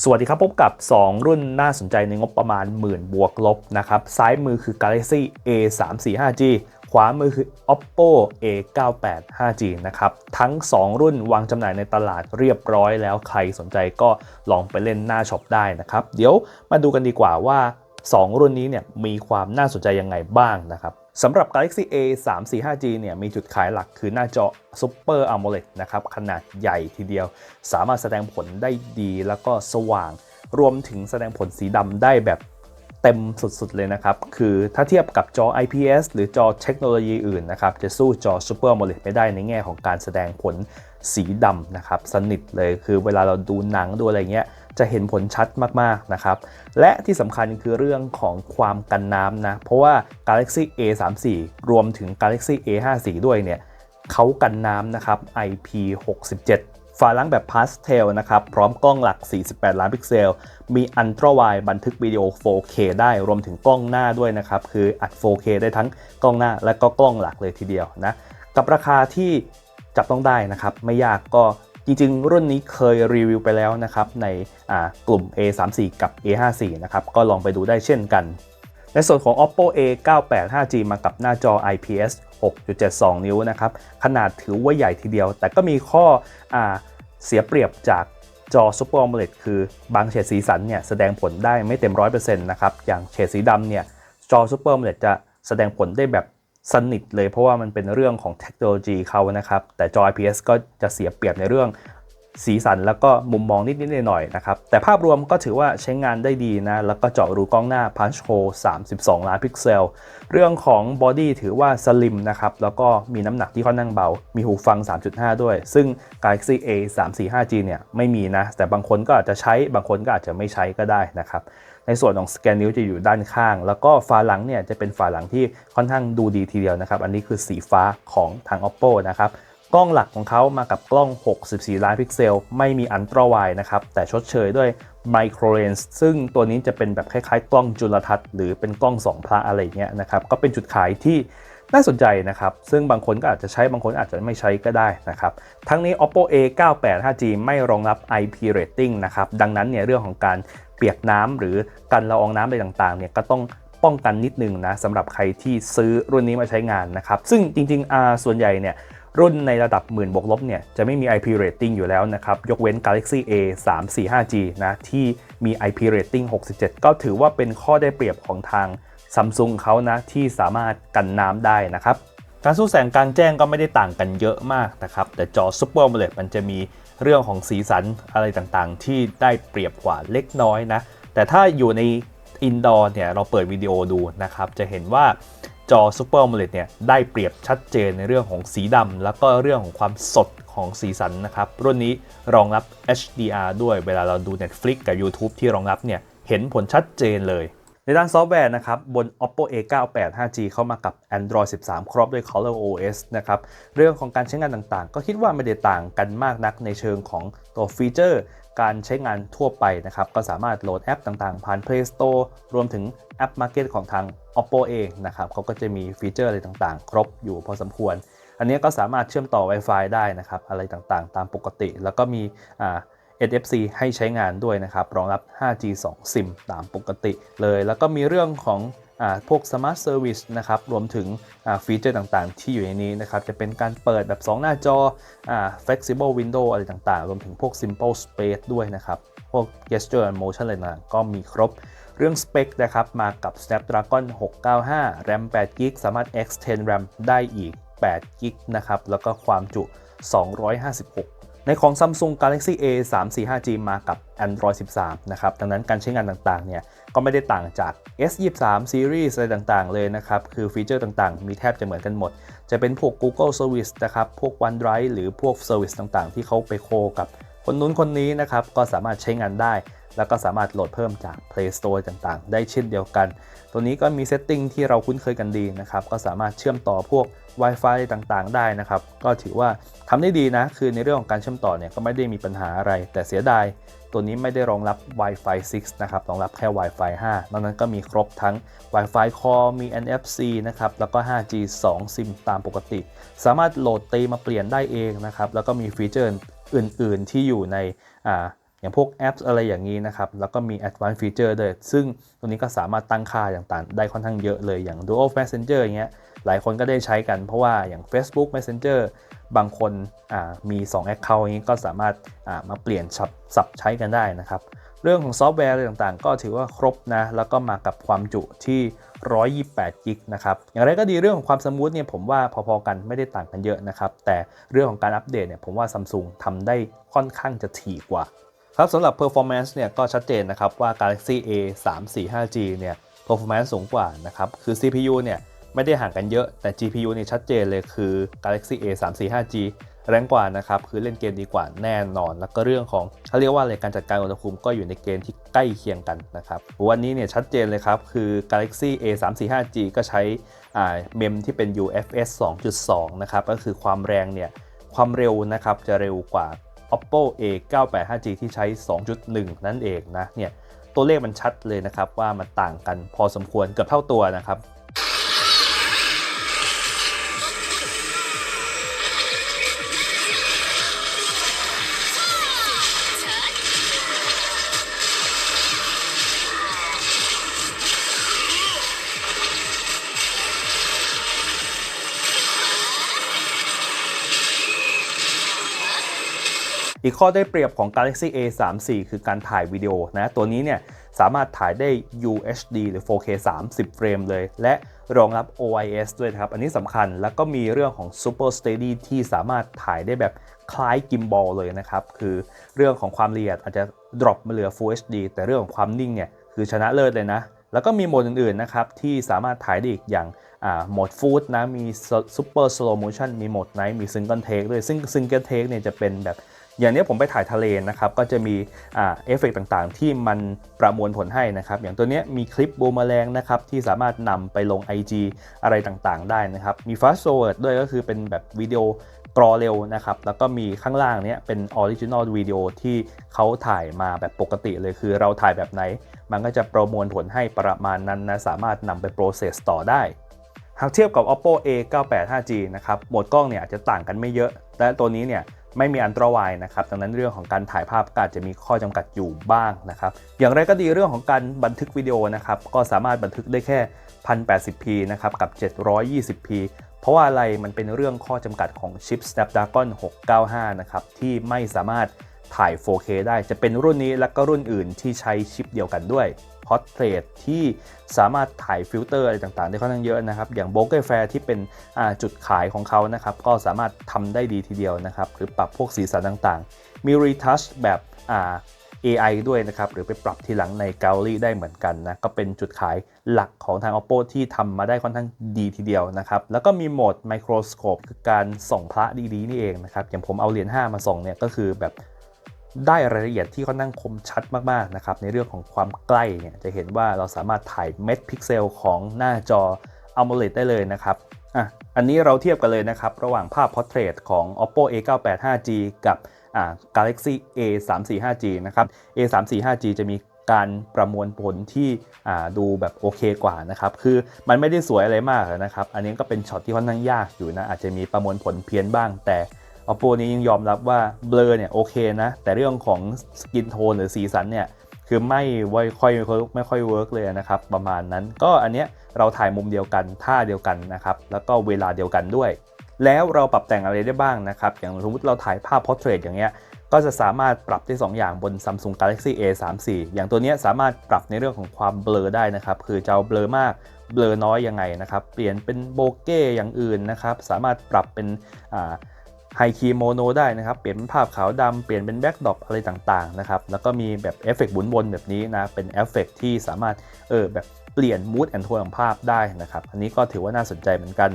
สวัสดีครับ พบกับ 2 รุ่นน่าสนใจในงบประมาณหมื่นบวกลบนะครับ ซ้ายมือคือ Galaxy A 3 4 5 G ขวามือคือ Oppo A 9 8 5G นะครับ ทั้ง 2 รุ่นวางจำหน่ายในตลาดเรียบร้อยแล้วใครสนใจก็ลองไปเล่นหน้าช็อปได้นะครับ เดี๋ยวมาดูกันดีกว่าว่า 2 รุ่นนี้เนี่ยมีความน่าสนใจยังไงบ้างนะครับ สำหรับ Galaxy A 3 4 5G เนี่ยมีจุดขายหลักคือหน้าจอ Super AMOLED นะครับขนาดใหญ่ทีเดียว สามารถแสดงผลได้ดีแล้วก็สว่าง รวมถึงแสดงผลสีดำได้แบบเต็มสุดๆเลยนะครับ คือถ้าเทียบกับจอ IPS หรือจอเทคโนโลยีอื่นนะครับ จะสู้จอ Super AMOLED ไม่ได้ในแง่ของการแสดงผลสีดำนะครับ สนิทเลยคือเวลาเราดูหนังดูอะไรเงี้ย จะเห็นผลชัดมากๆนะครับ และที่สำคัญคือเรื่องของความกันน้ำนะ เพราะว่า Galaxy A 3 4 รวมถึง Galaxy A 5 4 ด้วยเนี่ยเขากันน้ำนะครับ IP 67 ฝาหลังแบบพาสเทลนะครับ พร้อมกล้องหลัก 48 ล้านพิกเซล มีอันตราไวบันทึกวิดีโอ 4K ได้ รวมถึงกล้องหน้าด้วยนะครับ คืออัด 4K ได้ทั้งกล้องหน้าและก็กล้องหลักเลยทีเดียวนะ กับราคาที่จับต้องได้นะครับ ไม่ยากก็ จริงๆ รุ่นนี้เคยรีวิวไปแล้วนะครับในกลุ่ม A34 กับ A54 นะครับก็ลองไปดูได้เช่นกัน ในส่วนของ Oppo A98 5G มากับหน้าจอ IPS 6.72 นิ้วนะครับขนาดถือว่าใหญ่ทีเดียว แต่ก็มีข้ออเสียเปรียบจากจอ Super AMOLED คือบางเฉดสีสันเนี่ยแสดงผลได้ไม่เต็ม 100%นะครับอย่างเฉดสีดำเนี่ยจอ Super AMOLED จะแสดงผลได้แบบ สนิทเลยเพราะว่ามันเป็นเรื่องของเทคโนโลยีเขานะครับ แต่จอ IPS ก็จะเสียเปรียบในเรื่องสีสันแล้วก็มุมมองนิดๆหน่อยๆนะครับ แต่ภาพรวมก็ถือว่าใช้งานได้ดีนะ แล้วก็เจาะรูกล้องหน้า Punch Hole 32 ล้านพิกเซล เรื่องของบอดี้ถือว่าสลิมนะครับ แล้วก็มีน้ำหนักที่ค่อนข้างเบา มีหูฟัง 3.5 ด้วย ซึ่ง Galaxy A 3 4 5G เนี่ยไม่มีนะ แต่บางคนก็อาจจะใช้บางคนก็อาจจะไม่ใช้ก็ได้นะครับ ในส่วนของสแกนนิ้วจะอยู่ด้านข้าง แล้วก็ฝาหลังเนี่ยจะเป็นฝาหลังที่ค่อนข้างดูดีทีเดียวนะครับ อันนี้คือสีฟ้าของทาง Oppo นะครับกล้องหลักของเขามากับกล้อง 64 ล้านพิกเซล ไม่มีอันตราไวนะครับ แต่ชดเชยด้วยไมโครเลนส์ซึ่งตัวนี้จะเป็นแบบคล้ายๆ กล้องจุลทรรศน์หรือเป็นกล้อง2พระอะไรเงี้ยนะครับ ก็เป็นจุดขายที่น่าสนใจนะครับ ซึ่งบางคนก็อาจจะใช้บางคนอาจจะไม่ใช้ก็ได้นะครับ ทั้งนี้ Oppo A 98 5G ไม่รองรับ IP rating นะครับ ดังนั้นเนี่ยเรื่องของการ ปียกน้ำหรือกันละอองน้ำอะไรต่างๆเนี่ยก็ต้องป้องกันนิดนึงนะสำหรับใครที่ซื้อรุ่นนี้มาใช้งานนะครับ ซึ่งจริงๆอ่าส่วนใหญ่เนี่ยรุ่นในระดับหมื่นบวกลบเนี่ยจะไม่มี IP rating อยู่แล้วนะครับ ยกเว้น Galaxy A 3 4 5G นะที่มี IP rating 67 ก็ถือว่าเป็นข้อได้เปรียบของทางซัมซุงเขานะที่สามารถกันน้ำได้นะครับการสู้แสงกลางแจ้งก็ไม่ได้ต่างกันเยอะมากนะครับ แต่จอ Super AMOLED มันจะมี เรื่องของสีสันอะไรต่างๆ ที่ได้เปรียบกว่าเล็กน้อยนะ แต่ถ้าอยู่ในอินดอร์เนี่ยเราเปิดวิดีโอดูนะครับ จะเห็นว่าจอ Super AMOLED เนี่ยได้เปรียบชัดเจนในเรื่องของสีดำแล้วก็เรื่องของความสดของสีสันนะครับ รุ่นนี้รองรับ HDR ด้วยเวลาเราดู Netflix กับ YouTube ที่รองรับเนี่ยเห็นผลชัดเจนเลย ในด้านซอฟต์แวร์นะครับบน Oppo A98 5G เข้ามากับ Android 13 ครอบด้วย Color OS นะครับเรื่องของการใช้งานต่างๆ ก็คิดว่าไม่ได้ต่างกันมากนักในเชิงของตัวฟีเจอร์ การใช้งานทั่วไปนะครับก็สามารถโหลดแอปต่างๆ ผ่าน Play Store รวมถึงแอป Market ของทาง Oppo เองนะครับเขาก็จะมีฟีเจอร์อะไรต่างๆ ครบอยู่พอสมควร อันนี้ก็สามารถเชื่อมต่อ Wi-Fi ได้นะครับอะไรต่างๆ ตามปกติ แล้วก็มีอ่า NFC ให้ใช้งานด้วยนะครับ รองรับ 5G 2 SIM ตามปกติเลย แล้วก็มีเรื่องของอพวก Smart Service นะครับ รวมถึงฟีเจอร์ต่างๆ ที่อยู่ในนี้นะครับ จะเป็นการเปิดแบบ 2 หน้าจออ Flexible Window อะไรต่างๆ รวมถึงพวก Simple Space ด้วยนะครับ พวก Gesture and Motion อะไรต่างๆก็มีครบ เรื่องสเปคนะครับ มากับ Snapdragon 695 RAM 8 GB สามารถ extend RAM ได้อีก8 GB นะครับ แล้วก็ความจุ 256 ในของ Samsung Galaxy A 3 4 5G มากับ Android 13 นะครับ ดังนั้นการใช้งานต่างๆ เนี่ยก็ไม่ได้ต่างจาก S23 Series อะไรต่างๆ เลยนะครับ คือฟีเจอร์ต่างๆ มีแทบจะเหมือนกันหมด จะเป็นพวก Google Service นะครับ พวก OneDrive หรือพวก Service ต่างๆ ที่เขาไปโคกับคนนู้นคนนี้นะครับ ก็สามารถใช้งานได้ แล้วก็สามารถโหลดเพิ่มจาก Play Store ต่างๆ ได้เช่นเดียวกัน ตัวนี้ก็มีเซตติ้งที่เราคุ้นเคยกันดีนะครับ ก็สามารถเชื่อมต่อพวก Wi-Fi ต่างๆ ได้นะครับ ก็ถือว่าทำได้ดีนะ คือในเรื่องของการเชื่อมต่อเนี่ยก็ไม่ได้มีปัญหาอะไร แต่เสียดายตัวนี้ไม่ได้รองรับ Wi-Fi 6 นะครับ รองรับแค่ Wi-Fi 5 นอกนั้นก็มีครบทั้ง Wi-Fi Core มี NFC นะครับ แล้วก็ 5G 2 SIM ตามปกติ สามารถโหลดตีมาเปลี่ยนได้เองนะครับ แล้วก็มีฟีเจอร์อื่น ๆ ที่อยู่ในอย่างพวกแอปอะไรอย่างนี้นะครับ แล้วก็มี Advanced Feature ด้วย ซึ่งตัวนี้ก็สามารถตั้งค่าต่างๆ ได้ค่อนข้างเยอะเลย อย่าง Dual Messenger อย่างเงี้ย หลายคนก็ได้ใช้กันเพราะว่าอย่าง Facebook Messenger บางคนมี 2 Account อย่างนี้ก็สามารถมาเปลี่ยนสับใช้กันได้นะครับ เรื่องของซอฟต์แวร์อะไรต่างๆ ก็ถือว่าครบนะ แล้วก็มากับความจุที่ 128 กิกนะครับ อย่างไรก็ดีเรื่องของความสมูทเนี่ยผมว่าพอๆกันไม่ได้ต่างกันเยอะนะครับ แต่เรื่องของการอัปเดตเนี่ยผมว่า Samsung ทำได้ค่อนข้างจะถี่กว่าครับสำหรับ performance เนี่ยก็ชัดเจนนะครับว่า Galaxy A 3 4 5G เนี่ย performance สูงกว่านะครับ คือ CPU เนี่ย ไม่ได้ห่างกันเยอะแต่ GPU นี่ชัดเจนเลยคือ Galaxy A 3 4 5G แรงกว่านะครับคือเล่นเกมดีกว่าแน่นอน แล้วก็เรื่องของเขาเรียกว่าอะไรการจัดการอุณหภูมิก็อยู่ในเกณฑ์ที่ใกล้เคียงกันนะครับวันนี้เนี่ยชัดเจนเลยครับ คือ Galaxy A 3 4 5G ก็ใช้เมมที่เป็น UFS 2.2 นะครับก็คือความแรงเนี่ยความเร็วนะครับจะเร็วกว่า Oppo A 9 8 5G ที่ใช้ 2.1 นั่นเองนะเนี่ยตัวเลขมันชัดเลยนะครับว่ามันต่างกันพอสมควรเกือบเท่าตัวนะครับ อีกข้อได้เปรียบของ Galaxy A 3 4คือการถ่ายวิดีโอนะ ตัวนี้เนี่ยสามารถถ่ายได้ UHD หรือ 4K 30 เฟรมเลย และรองรับ OIS ด้วยครับ อันนี้สำคัญ แล้วก็มีเรื่องของ Super Steady ที่สามารถถ่ายได้แบบคล้ายกิมบอลเลยนะครับ คือเรื่องของความละเอียดอาจจะ drop มาเหลือ Full HD แต่เรื่องของความนิ่งเนี่ยคือชนะเลิศเลยนะ แล้วก็มีโหมดอื่นๆนะครับที่สามารถถ่ายได้อีกอย่างโหมดฟูดนะ มี Super Slow Motion มีโหมดไนท์มี Single Take ด้วยซึ่ง Single Take เนี่ยจะเป็นแบบ อย่างนี้ผมไปถ่ายทะเลนะครับก็จะมีเอฟเฟกต่างๆ ที่มันประมวลผลให้นะครับอย่างตัวนี้มีคลิปบูมแมลงนะครับที่สามารถนำไปลง IG อะไรต่างๆ ได้นะครับมี fast forward ด้วยก็คือเป็นแบบวิดีโอกรอเร็วนะครับ แล้วก็มีข้างล่างนี้เป็นออริจินอลวิดีโอที่เขาถ่ายมาแบบปกติเลยคือเราถ่ายแบบไหน มันก็จะประมวลผลให้ประมาณนั้นนะ สามารถนำไป process ต่อได้ หากเทียบกับ oppo a 9 8 5 g นะครับ โหมดกล้องเนี่ยอาจจะต่างกันไม่เยอะ และตัวนี้เนี่ย ไม่มีอันตรวายนะครับดังนั้นเรื่องของการถ่ายภาพก็อาจจะมีข้อจำกัดอยู่บ้างนะครับ อย่างไรก็ดีเรื่องของการบันทึกวิดีโอนะครับก็สามารถบันทึกได้แค่ 1080p นะครับกับ 720p เพราะว่าอะไรมันเป็นเรื่องข้อจำกัดของชิป Snapdragon 695 นะครับที่ไม่สามารถถ่าย 4K ได้จะเป็นรุ่นนี้และก็รุ่นอื่นที่ใช้ชิปเดียวกันด้วยพอร์เทรตที่สามารถถ่ายฟิลเตอร์อะไรต่างๆ ได้ค่อนข้างเยอะนะครับ อย่างโบเกอร์แฟร์ที่เป็นจุดขายของเขานะครับ ก็สามารถทำได้ดีทีเดียวนะครับ หรือปรับพวกสีสันต่างๆ มีรีทัชแบบ AI ด้วยนะครับ หรือไปปรับทีหลังใน Gallery ได้เหมือนกันนะ ก็เป็นจุดขายหลักของทาง Oppo ที่ทำมาได้ค่อนข้างดีทีเดียวนะครับ แล้วก็มีโหมด Microscope คือการส่องพระดีๆ นี่เองนะครับ อย่างผมเอาเหรียญ5มาส่องเนี่ยก็คือแบบ ได้รายละเอียดที่ค่อนข้างคมชัดมากๆนะครับในเรื่องของความใกล้เนี่ยจะเห็นว่าเราสามารถถ่ายเม็ดพิกเซลของหน้าจอ AMOLED ได้เลยนะครับอะอันนี้เราเทียบกันเลยนะครับ ระหว่างภาพ Portrait ของ Oppo A985G กับ Galaxy A345G นะครับ A345G จะมีการประมวลผลที่ดูแบบโอเคกว่านะครับ คือมันไม่ได้สวยอะไรมากนะครับ อันนี้ก็เป็นช็อตที่ค่อนข้างยากอยู่นะ อาจจะมีประมวลผลเพี้ยนบ้างแต่ Oppo นี้ยังยอมรับว่าเบลอเนี่ยโอเคนะ แต่เรื่องของสกินโทนหรือสีสันเนี่ยคือไม่ไม่ค่อยไม่ค่อยเวิร์กเลยนะครับประมาณนั้น ก็อันเนี้ยเราถ่ายมุมเดียวกันท่าเดียวกันนะครับแล้วก็เวลาเดียวกันด้วย แล้วเราปรับแต่งอะไรได้บ้างนะครับอย่างสมมติเราถ่ายภาพ portrait อย่างเงี้ยก็จะสามารถปรับได้ 2 อย่างบน Samsung Galaxy A34 อย่างตัวนี้สามารถปรับในเรื่องของความเบลอได้นะครับ คือจะเอาเบลอมาก เบลอน้อยยังไงนะครับ เปลี่ยนเป็นโบเก้อย่างอื่นนะครับ สามารถปรับเป็น ไฮคีโมโนได้นะครับ เปลี่ยนเป็นภาพขาวดำเปลี่ยนเป็นแบ็กดรอปอะไรต่างๆนะครับ แล้วก็มีแบบเอฟเฟกต์บุนบนแบบนี้นะ เป็นเอฟเฟกที่สามารถเออแบบเปลี่ยนมูดแอนโทนของภาพได้นะครับ อันนี้ก็ถือว่าน่าสนใจเหมือนกัน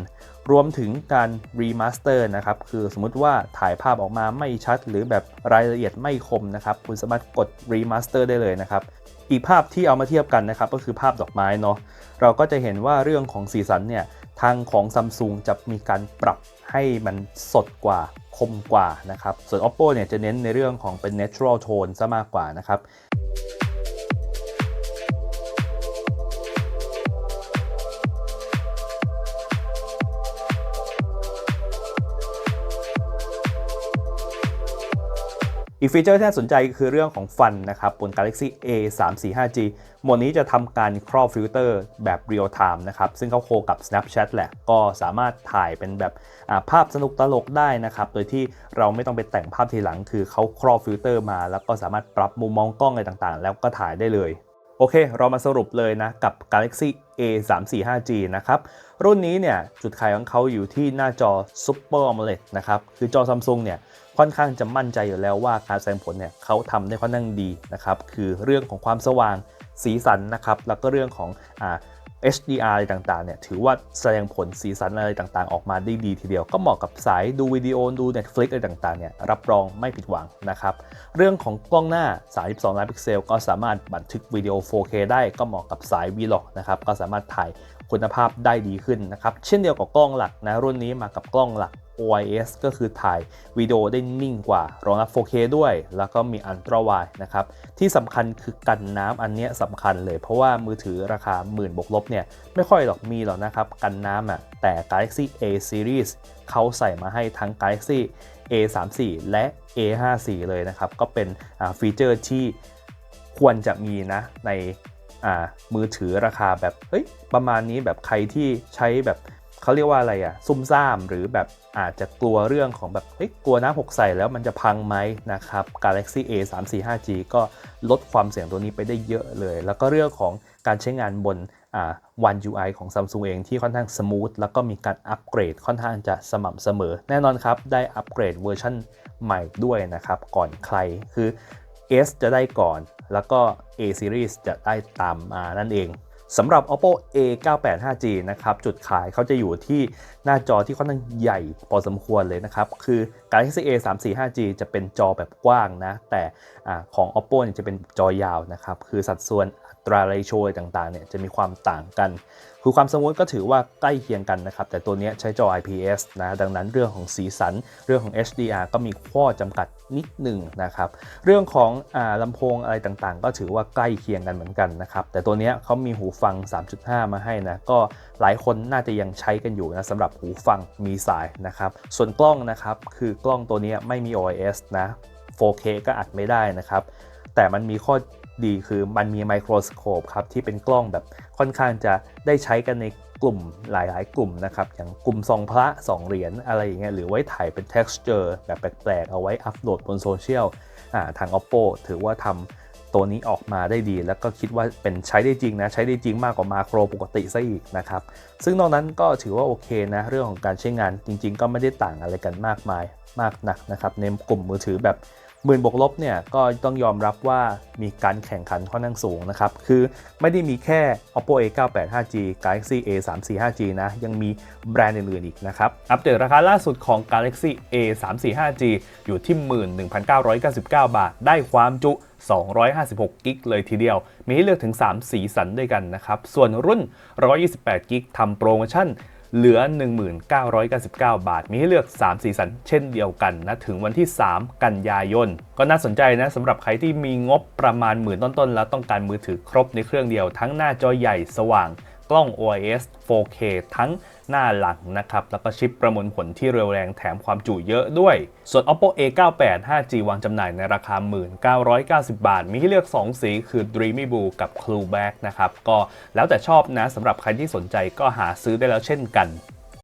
รวมถึงการรีมาสเตอร์นะครับ คือสมมุติว่าถ่ายภาพออกมาไม่ชัด หรือแบบรายละเอียดไม่คมนะครับ คุณสามารถกดรีมาสเตอร์ได้เลยนะครับ อีกภาพที่เอามาเทียบกันนะครับ ก็คือภาพดอกไม้เนาะ เราก็จะเห็นว่าเรื่องของสีสันเนี่ย ทางของซัมซุงจะมีการปรับให้มันสดกว่าคมกว่านะครับ ส่วน oppo เนี่ยจะเน้นในเรื่องของเป็น natural tone ซะมากกว่านะครับ อีกฟีเจอร์ที่น่าสนใจคือเรื่องของฟันนะครับบน Galaxy A 3 4 5 G โหมดนี้จะทำการครอบฟิลเตอร์แบบเรียลไทม์นะครับ ซึ่งเขาโคกับ Snapchat แหละ ก็สามารถถ่ายเป็นแบบภาพสนุกตลกได้นะครับ โดยที่เราไม่ต้องไปแต่งภาพทีหลัง คือเขาครอบฟิลเตอร์มา แล้วก็สามารถปรับมุมมองกล้องอะไรต่างๆ แล้วก็ถ่ายได้เลย โอเค เรามาสรุปเลยนะกับ Galaxy A 3 4 5 G นะครับ รุ่นนี้เนี่ยจุดขายของเขาอยู่ที่หน้าจอ Super AMOLED นะครับคือจอ Samsung เนี่ยค่อนข้างจะมั่นใจอยู่แล้วว่าการแสดงผลเนี่ยเขาทำได้ค่อนข้างดีนะครับคือเรื่องของความสว่างสีสันนะครับแล้วก็เรื่องของอ่า HDR อะไรต่างๆ เนี่ยถือว่าแสดงผลสีสันอะไรต่างๆ ออกมาได้ดีทีเดียว ก็เหมาะกับสายดูวิดีโอดู Netflix อะไรต่างๆ เนี่ยรับรองไม่ผิดหวังนะครับ เรื่องของกล้องหน้า 32 ล้านพิกเซล ก็สามารถบันทึกวิดีโอ 4K ได้ก็เหมาะกับสาย Vlog นะครับ ก็สามารถถ่าย คุณภาพได้ดีขึ้นนะครับ เช่นเดียวกับกล้องหลักนะรุ่นนี้มากับกล้องหลัก OIS ก็คือถ่ายวิดีโอได้นิ่งกว่ารองรับ 4K ด้วย แล้วก็มี Ultra Wide นะครับ ที่สำคัญคือกันน้ำอันนี้สำคัญเลยเพราะว่ามือถือราคาหมื่นบวกลบเนี่ย ไม่ค่อยหรอกมีหรอกนะครับ กันน้ำอะแต่ Galaxy A Series เขาใส่มาให้ทั้ง Galaxy A34 และ A54 เลยนะครับ ก็เป็นฟีเจอร์ที่ควรจะมีนะใน มือถือราคาแบบเฮ้ยประมาณนี้แบบใครที่ใช้แบบเขาเรียกว่าอะไรอะซุ่มซ่ามหรือแบบอาจจะกลัวเรื่องของแบบเฮ้ยกลัวน้ำหกใส่แล้วมันจะพังไหมนะครับ Galaxy A 3 4 5 G ก็ลดความเสี่ยงตัวนี้ไปได้เยอะเลย แล้วก็เรื่องของการใช้งานบนอ่า One UI ของ Samsung เองที่ค่อนข้างสมูทแล้วก็มีการอัปเกรดค่อนข้างจะสม่ำเสมอ แน่นอนครับ ได้อัปเกรดเวอร์ชันใหม่ด้วยนะครับ ก่อนใครคือ S จะได้ก่อน แล้วก็ A series จะได้ตามมานั่นเองสำหรับ oppo a 9 8 5 g นะครับ จุดขายเขาจะอยู่ที่หน้าจอที่ค่อนข้างใหญ่พอสมควรเลยนะครับ คือ Galaxy A 3 4 5 g จะเป็นจอแบบกว้างนะ แต่อของ oppo เนี่ยจะเป็นจอยาวนะครับ คือสัดส่วน ตราเรโชต่างๆเนี่ยจะมีความต่างกันคือความสมูทก็ถือว่าใกล้เคียงกันนะครับ แต่ตัวนี้ใช้จอ IPS นะดังนั้นเรื่องของสีสันเรื่องของ HDR ก็มีข้อจำกัดนิดหนึ่งนะครับ เรื่องของอลำโพงอะไรต่างๆ ก็ถือว่าใกล้เคียงกันเหมือนกันนะครับ แต่ตัวนี้เขามีหูฟัง 3.5 มาให้นะก็หลายคนน่าจะยังใช้กันอยู่นะสำหรับหูฟังมีสายนะครับ ส่วนกล้องนะครับคือกล้องตัวนี้ไม่มี OIS นะ 4K ก็อัดไม่ได้นะครับแต่มันมีข้อ ดีคือมันมีไมโครสโคปครับที่เป็นกล้องแบบค่อนข้างจะได้ใช้กันในกลุ่มหลาย ๆ กลุ่มนะครับอย่างกลุ่มซองพระ2เหรียญอะไรอย่างเงี้ยหรือไว้ถ่ายเป็น texture แบบแปลก ๆ เอาไว้อัพโหลดบนโซเชียลทาง oppo ถือว่าทำตัวนี้ออกมาได้ดี แล้วก็คิดว่าเป็นใช้ได้จริงนะ ใช้ได้จริงมากกว่ามาโครปกติซะอีกนะครับ ซึ่งนอกนั้นก็ถือว่าโอเคนะ เรื่องของการใช้งานจริง ๆ ก็ไม่ได้ต่างอะไรกันมากมายมากนักนะครับในกลุ่มมือถือแบบ หมื่นบวกลบเนี่ยก็ต้องยอมรับว่ามีการแข่งขันค่อนข้างสูงนะครับ คือไม่ได้มีแค่ oppo a 9 8 5 g galaxy a 3 4 5 g นะ ยังมีแบรนด์อื่นๆอีกนะครับ อัปเดตราคาล่าสุดของ galaxy a 3 4 5 g อยู่ที่ 11,999 บาท ได้ความจุ 256 กิกเลยทีเดียว มีให้เลือกถึง 3 สีสันด้วยกันนะครับ ส่วนรุ่น 128 กิกทำโปรโมชั่น เหลือ 1999 บาท มีให้เลือก 3 สีสันเช่นเดียวกันนะ ถึงวันที่ 3 กันยายน ก็น่าสนใจนะสำหรับใครที่มีงบประมาณหมื่นต้นๆ แล้วต้องการมือถือครบในเครื่องเดียวทั้งหน้าจอใหญ่สว่าง กล้อง OIS 4K ทั้งหน้าหลังนะครับ แล้วก็ชิปประมวลผลที่เร็วแรงแถมความจุเยอะด้วย ส่วน oppo a 9 8 5 g วางจำหน่ายในราคา 1990 บาท มีให้เลือก 2 สีคือ dreamy blue กับ clue black นะครับ ก็แล้วแต่ชอบนะสำหรับใครที่สนใจก็หาซื้อได้แล้วเช่นกัน